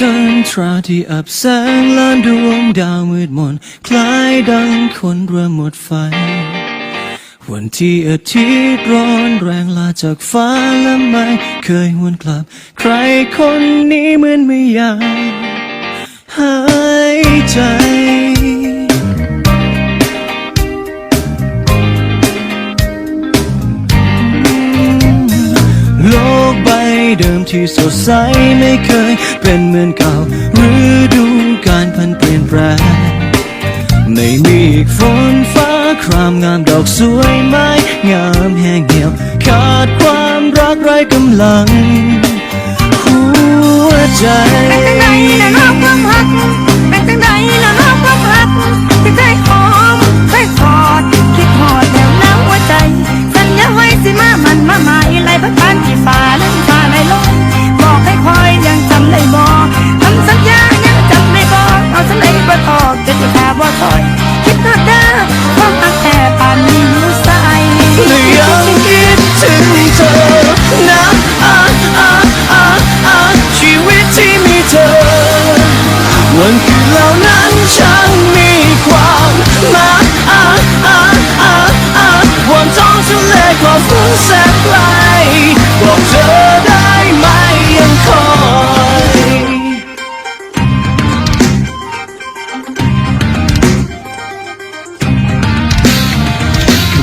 จันทราที่อับแสงล้านดวงดาวมืดมน คล้ายดังคนเริ่มหมดไฟ วันที่อาทิตย์ร้อนแรงลาจากฟ้าและไม่เคยหวนกลับ ใครคนนี้เหมือนไม่อยากหายใจ ที่สดใสไม่เคยเป็นเหมือนเก่าหรือดูการพันเปลี่ยนแปลงไม่มีอีกฝนฟ้าครามงามดอกสวยไม้งามแห้งเหี่ยว ขาดความรักไร้กำลัง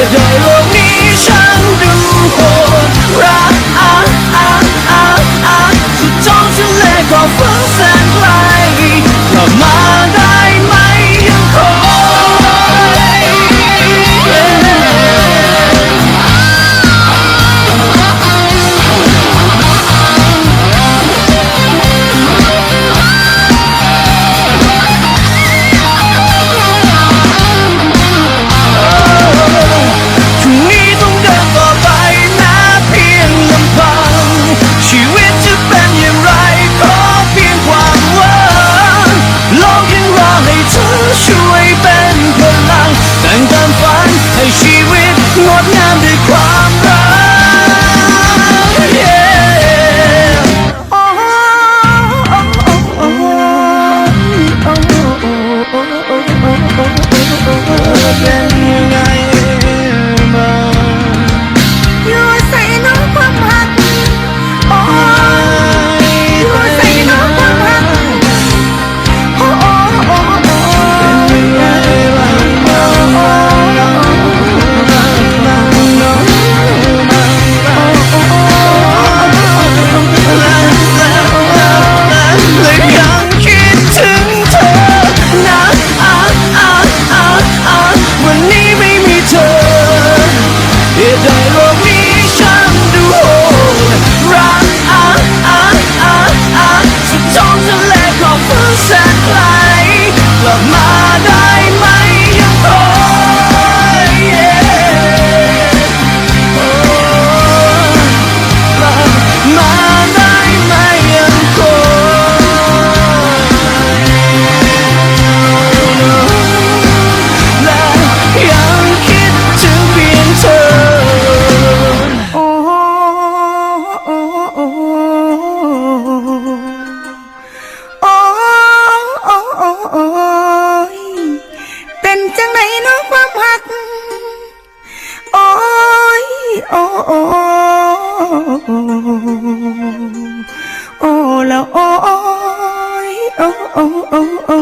Yeah, yeah, yeah. แล้วโอ้ยโอ้โอ้โอ้